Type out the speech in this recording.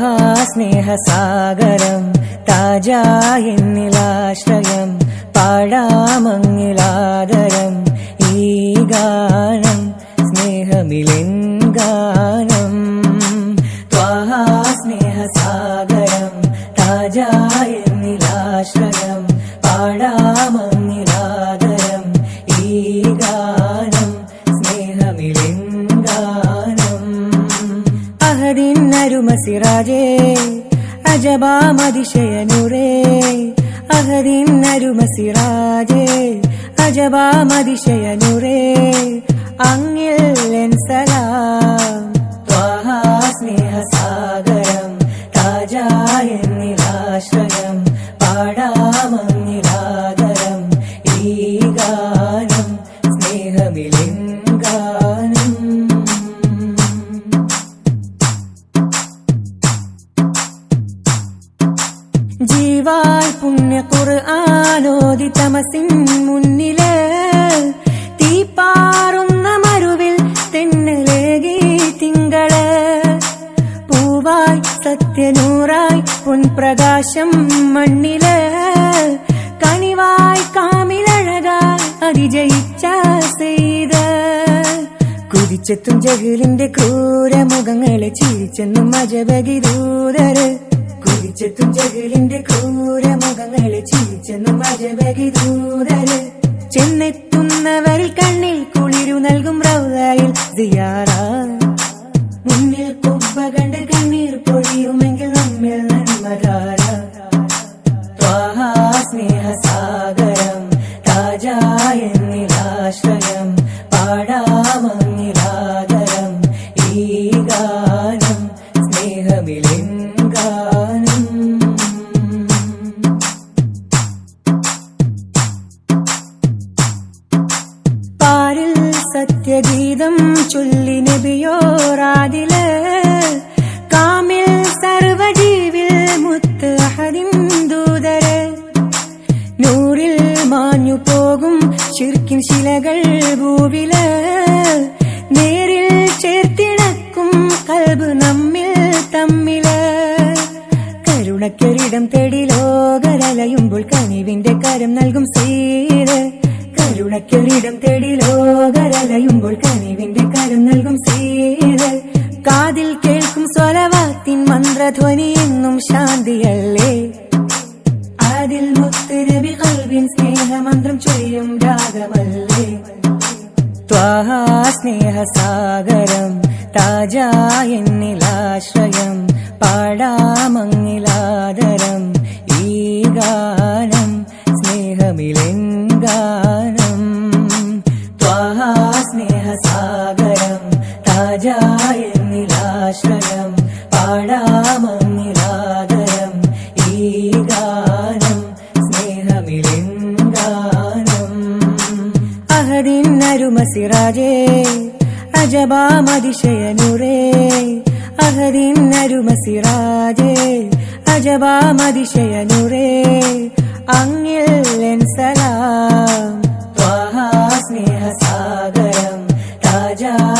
हा स्नेहसागरम् ताजा इन्निलाश्रयम् पाडामङ्गीलागरम् स्नेहमिलिङ्गानम् त्वाहा स्नेहसागरं ताजालाश्रयं पाडामङ्ग അഹദിൻ അരുമസിറാജേ അജബാമതിശയനുരേ അഹദിൻ അരുമസിറാജേ അജബാമതിശയനുറേ അങ്ങിൽ എൻ സലാം. ത്വാഹാ സ്നേഹസാഗരം നിരാശ്രയം പാടാമങ്ങിലാദരം ഈ ഗാനം സ്നേഹമിലെൻ ജീവാൽ പുണ്യ ഖുർആാനോദി തമസിൻ മുന്നിൽ തീപ്പാറുന്ന മരുവിൽ തെന്നലേകി തിങ്കൾ. പൂവായി സത്യനൂറായി പൊൻപ്രകാശം മണ്ണിൽ. കണിവായി കാമിലഴകായി അതിജയിച്ച ചെയ്ത് കുതിച്ചെത്തും ജഹലിന്റെ ക്രൂരമുഖങ്ങളെ ചിരിച്ചെന്നും അജബകിദൂതര് കുതിച്ചെത്തും ജഹലിന്റെ ക്രൂരമുഖങ്ങളെ ചിരിച്ചെന്നും അജബകിദൂതര് ചെന്നെത്തുന്നവരിൽ കണ്ണിൽ കുളിരു നൽകും റൗദായിൽ സിയാറ. മുന്നിൽ കുബ്ബ കണ്ട് കണ്ണീർ പൊഴിയുമെങ്കിൽ നമ്മിൽ നന്മകാര സ്നേഹ സാഗരം താജായ നിരാശ്രയം പാടാമങ്ങിലാദരം സത്യഗീതം ചൊല്ലി നബിയോറാതിൽ കാമിൽ സർവജീവിൽ മുത്ത് അഹദിന്ദൂതര് നൂറിൽ മാഞ്ഞു പോകും ശിർക്കിൻ ശിലകൾ ഭൂവിൽ. നേരിൽ ചേർത്തിണക്കും കൽബ് നമ്മിൽ തമ്മിൽ. കരുണക്കൊരിടം തേടി ലോകരലയുമ്പോൾ കനിവിന്റെ കരം നൽകും സീര്. കരുണക്കൊരിടം തേടി ലോകരലയുമ്പോൾ കനിവിന്റെ കരം നൽകും സീര് കാതിൽ കേൾക്കും സ്വലവാത്തിൻ മന്ത്രധ്വനി എന്നും ശാന്തിയല്ലേ? അതിൽ മുത്തുരവി കൽവിൻ സ്നേഹമന്ത്രം ചൊല്ലും രാഗമല്ലേ? ത്വാഹാ സ്നേഹസാഗരം താജായെന്നിലാശ്രയം പാടാമങ്ങിലാദരം ത്വാഹാ താജായ നിരാശ്രയം പാടാമങ്ങിലാദരം ഈ ഗാനം സ്നേഹമിലിംഗാനം അഹദിൻ അരുമസിറാജേ അജബാമതിശയനുരേ അഹദിൻ അരുമസിറാജേ അജബാമതിശയനുരേ അങ്ങിൽ സലാം. allá.